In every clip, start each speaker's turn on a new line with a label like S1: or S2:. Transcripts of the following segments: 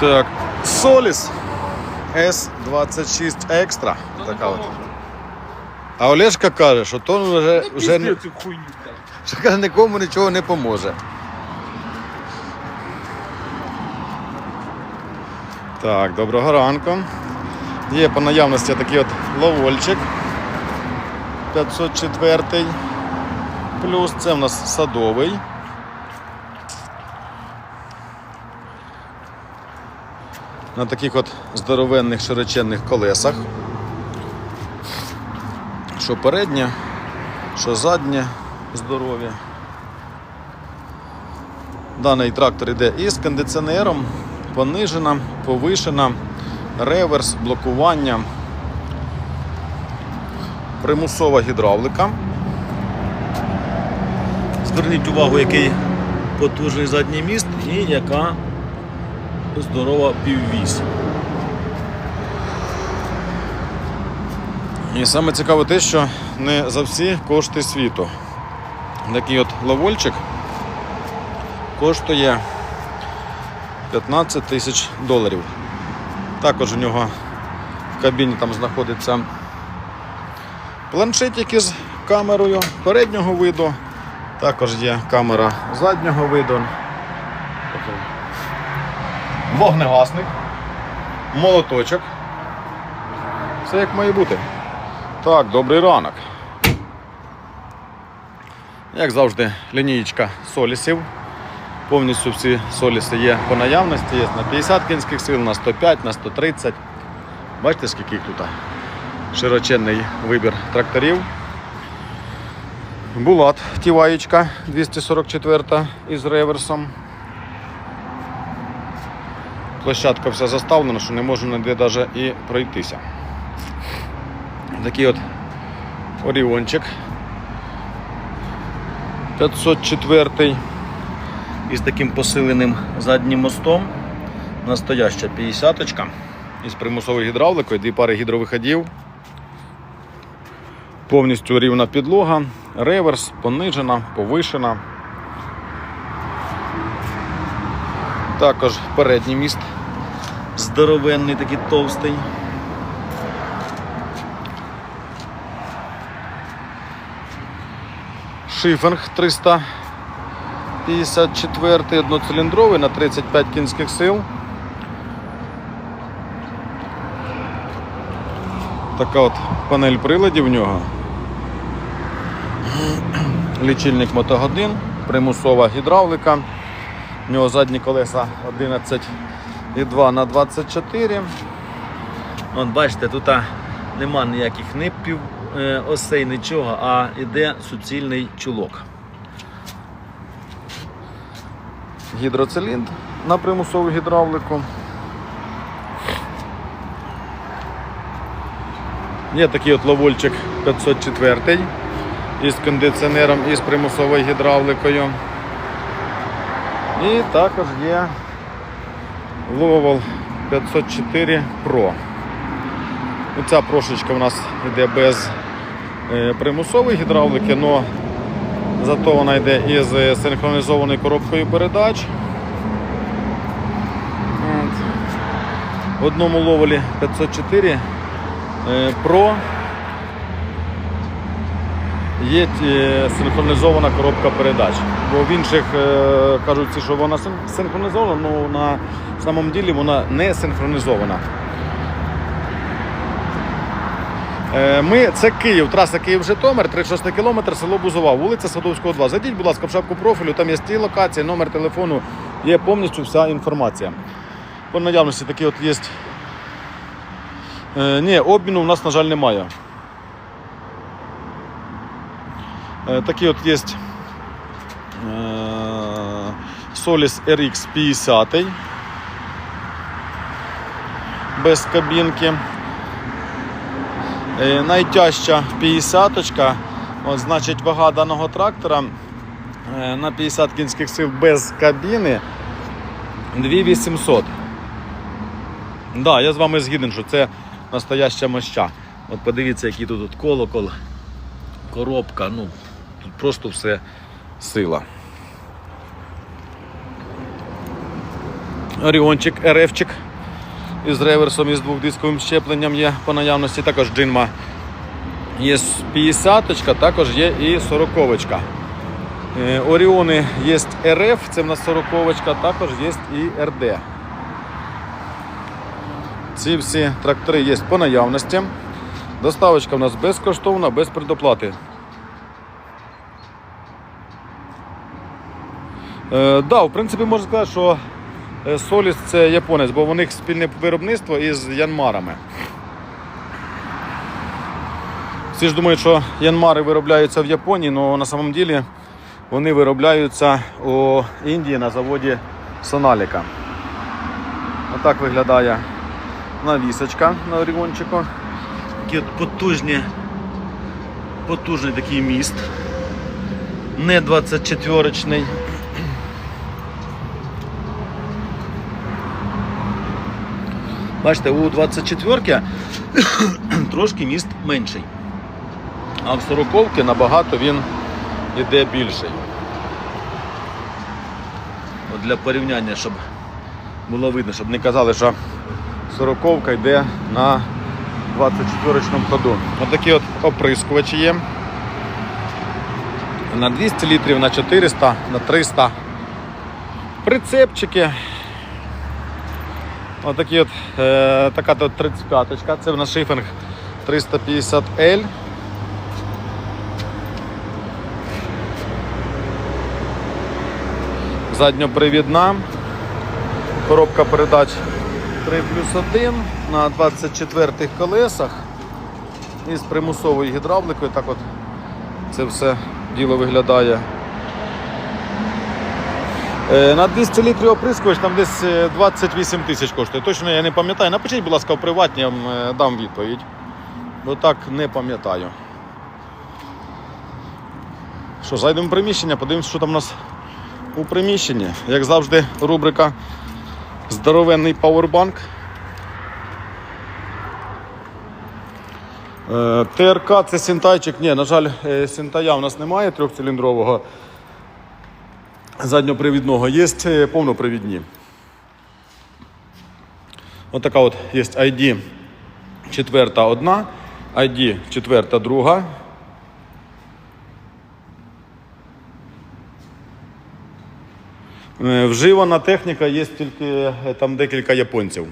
S1: Так, Соліс S26 Extra. Така от. А Олешка каже, що то вже, вже не, що каже, нікому нічого не поможе. Так, доброго ранку. Є по наявності такий от ловольчик 504. Плюс це в нас садовий. На таких от здоровенних широченних колесах. Що переднє, що заднє здоров'я. Даний трактор йде із кондиціонером, понижена, повишена, реверс, блокування, примусова гідравлика. Зверніть увагу, який потужний задній міст і яка здорова піввісь. І саме цікаве те, що не за всі кошти світу. Такий от лавольчик коштує 15 тисяч доларів. Також у нього в кабіні там знаходиться планшетик із камерою переднього виду. Також є камера заднього виду. Вогнегасник, молоточок. Все як має бути. Так, добрий ранок. Як завжди, лінійка солісів. Повністю всі соліси є по наявності, є на 50 кінських сил, на 105, на 130. Бачите, скільки їх тут? Широченний вибір тракторів. Булат Тіваєчка 244 із реверсом. Площадка вся заставлена, що не можу ніде навіть і пройтися. Такий от Оріончик 504 із таким посиленим заднім мостом. Настояща 50 із примусовою гідравликою, дві пари гідровиходів. Повністю рівна підлога, реверс, понижена, повишена. Також передній міст здоровенний, такий товстий. Шифенг 354 одноциліндровий на 35 кінських сил. Така от панель приладів в нього. Лічильник мотогодин, примусова гідравлика. У нього задні колеса 11,2 на 24. От бачите, тут нема ніяких нипів е, осей, нічого, а йде суцільний чулок. Гідроциліндр на примусову гідравлику. Є такий от ловольчик 504 із кондиціонером і з примусовою гідравликою. І також є Lowell 504 Pro. Ця прошечка у нас йде без е, примусової гідравлики, але зато вона йде із синхронізованою коробкою передач. В одному ловелі 504 е, Pro є е, синхронізована коробка передач. Бо в інших е, кажуть, що вона синхронізована, але на самом ділі вона не синхронізована. Е, Ми, це Київ, траса Київ-Житомир, 36 кілометр, село Бузова, вулиця Садовського, 2. Зайдіть, будь ласка, в шапку профілю, там є ті локації, номер телефону, є повністю вся інформація. По наявності такі от є. Ні, обміну у нас, на жаль, немає. Е, Такі от є Solis RX 50 без кабінки. Е, Найтяжча 50 От, значить, вага даного трактора е, на 50 кінських сил без кабіни 2800. Да, я з вами згіден, що це настояща моща. От подивіться, який тут колокол, коробка, ну тут просто все сила. Оріончик, РФчик із реверсом і з двохдисковим щепленням є по наявності. Також джинма є 50 також є і 40 Е, Оріони є РФ, це в нас 40 також є і РД. Ці всі трактори є по наявності. Доставочка в нас безкоштовна, без предоплати. Е, да, в принципі, можна сказати, що е, Соліс це японець, бо у них спільне виробництво із Янмарами. Всі ж думають, що Янмари виробляються в Японії, але на самом деле вони виробляються у Індії на заводі Соналіка. Отак виглядає навісочка на орігончику. Такий от потужні, потужний такий міст. Не 24-річний. Бачите, у 24-ки трошки міст менший. А в 40-ки набагато він іде більший. От для порівняння, щоб було видно, щоб не казали, що 40-ка йде на 24-річному ходу. Ось такі от оприскувачі є. На 200 літрів, на 400, на 300. Прицепчики. Отакі от, е, така от 35-ка. Це в нас шифінг 350L. Задньопривідна. Коробка передач 3 плюс 1 на 24 колесах. І з примусовою гідравликою. Так от це все діло виглядає. Е, На 200 літрів оприскувач там десь е, 28 тисяч коштує. Точно я не пам'ятаю. Напишіть, будь ласка, в приватні, я вам е, дам відповідь. Бо так не пам'ятаю. Що, зайдемо в приміщення, подивимося, що там у нас у приміщенні. Як завжди, рубрика Здоровенний пауербанк. Е, ТРК це синтайчик. Ні, на жаль, е, синтая у нас немає трьохциліндрового задньопривідного, є е, повнопривідні. Ось така от є ID четверта одна, ID четверта друга. Е, Вживана техніка є тільки е, там декілька японців.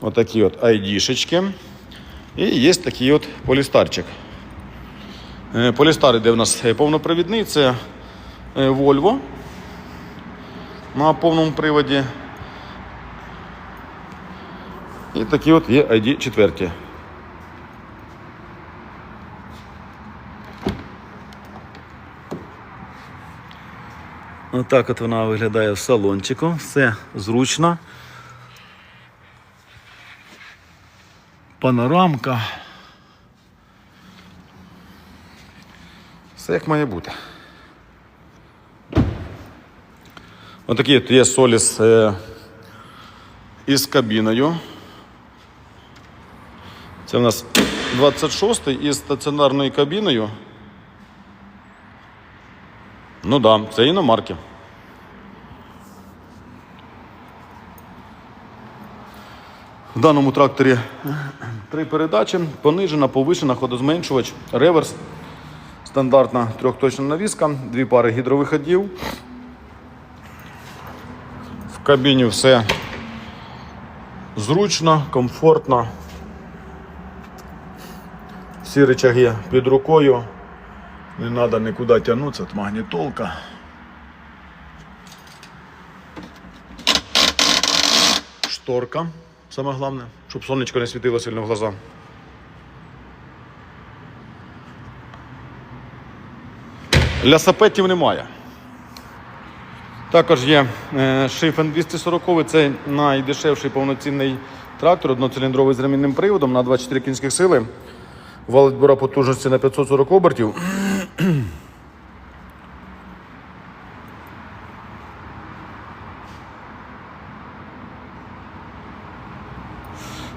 S1: Отакі от ID-шечки. І є такий от полістарчик. Е, Полістар іде в нас е, повнопривідний, це Volvo на повному приводі. І такі от є ID 4. Отак от вона виглядає в салончику. Все зручно. Панорамка. Все як має бути. Отакий от є соліс е, із кабіною. Це в нас 26-й із стаціонарною кабіною. Ну да, це іномарки. В даному тракторі три передачі, понижена, повишена, ходозменшувач, реверс, стандартна трьохточна навіска, дві пари гідровиходів. В кабіні все зручно, комфортно. Всі рычаги під рукою. Не треба нікуди тягнутися, от магнітолка. Шторка, саме головне, щоб сонечко не світило сильно в глаза. Лясапетів немає. Також є е, Шифен 240, це найдешевший повноцінний трактор, одноциліндровий з ремінним приводом на 24 кінських сили. Вал відбора потужності на 540 обертів.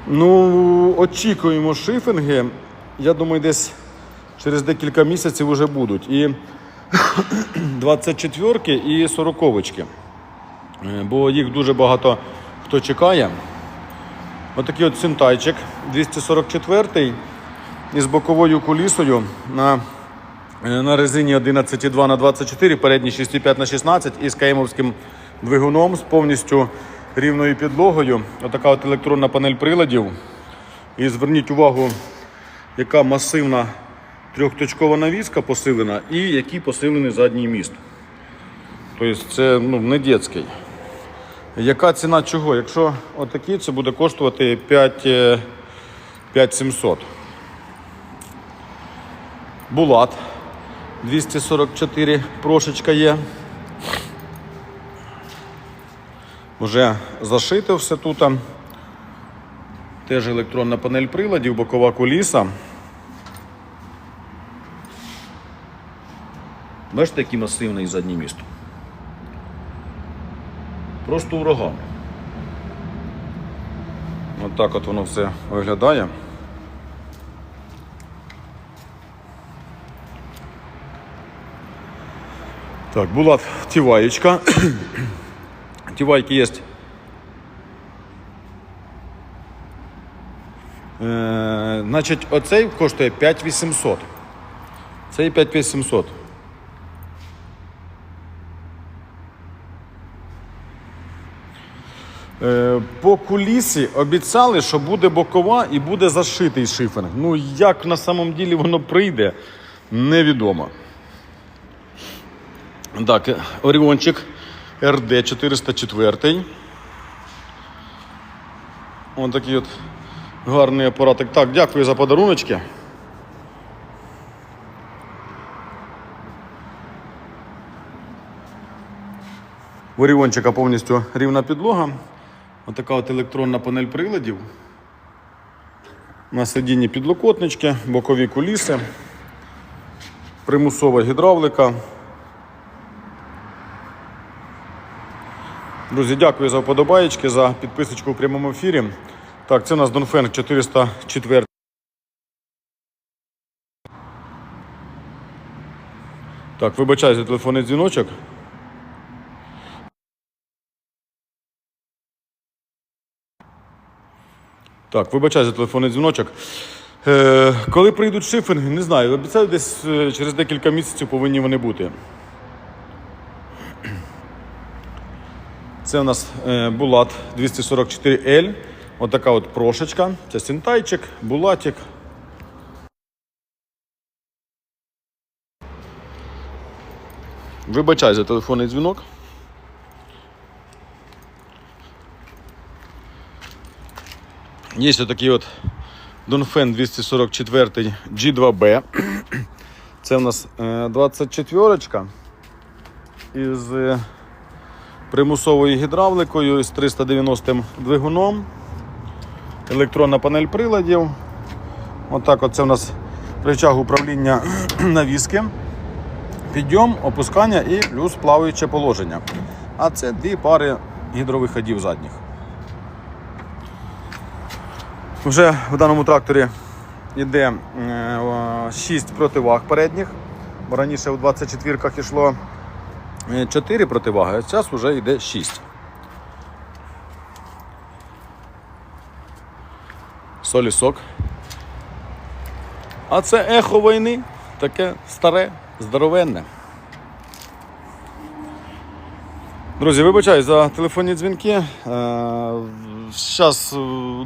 S1: Ну, очікуємо шифінги. Я думаю, десь через декілька місяців вже будуть. І 24 і 40 -ки. Е, бо їх дуже багато хто чекає. Отакий от синтайчик 244 із боковою кулісою на, е, на резині 11,2 на 24 передній 6,5 на 16 і з каємовським двигуном з повністю рівною підлогою. Отака от електронна панель приладів. І зверніть увагу, яка масивна трьохточкова навіска посилена і який посилений задній міст. Тобто це ну, не дитячий. Яка ціна чого? Якщо отакий, це буде коштувати 5, е, 5700. Булат 244 прошечка є. Вже зашито все тут. Теж електронна панель приладів, бокова куліса. Бачите, який масивний задній міст. Просто ураган. От так от воно все виглядає. Так, була тіваєчка. Тівайки є. Е, значить, оцей коштує 5800. Цей 5800. По кулісі обіцяли, що буде бокова і буде зашитий шифінг. Ну, як на самом ділі воно прийде, невідомо. Так, е, Оріончик РД 404. Ось такий от гарний апаратик. Так, дякую за подаруночки. Оріончика повністю рівна підлога. Отака от електронна панель приладів. На сидінні підлокотнички, бокові куліси, примусова гідравлика. Друзі, дякую за вподобаєчки, за підписочку у прямому ефірі. Так, це у нас Донфенг 404. Так, вибачаю за телефонний дзвіночок. Так, вибачаю за телефонний дзвіночок. Е, коли прийдуть шифинги, не знаю. Обіцяю, десь е, через декілька місяців повинні вони бути. Це у нас е, Булат 244L. Отака от прошечка. Це синтайчик, булатик. Вибачай за телефонний дзвінок. Є такий от Донфен 244 G2B. Це у нас е, 24 із е, примусовою гідравликою з 390 двигуном. Електронна панель приладів. Отак от це у нас рычаг управління навіски. Підйом, опускання і плюс плаваюче положення. А це дві пари гідровиходів задніх. Вже в даному тракторі йде 6 противаг передніх, бо раніше у 24-ках йшло 4 противаги, а зараз вже йде 6. Солісок. А це ехо війни, таке старе, здоровенне. Друзі, вибачаю за телефонні дзвінки. Зараз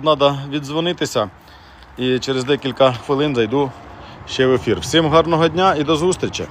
S1: треба віддзвонитися і через декілька хвилин зайду ще в ефір. Всім гарного дня і до зустрічі!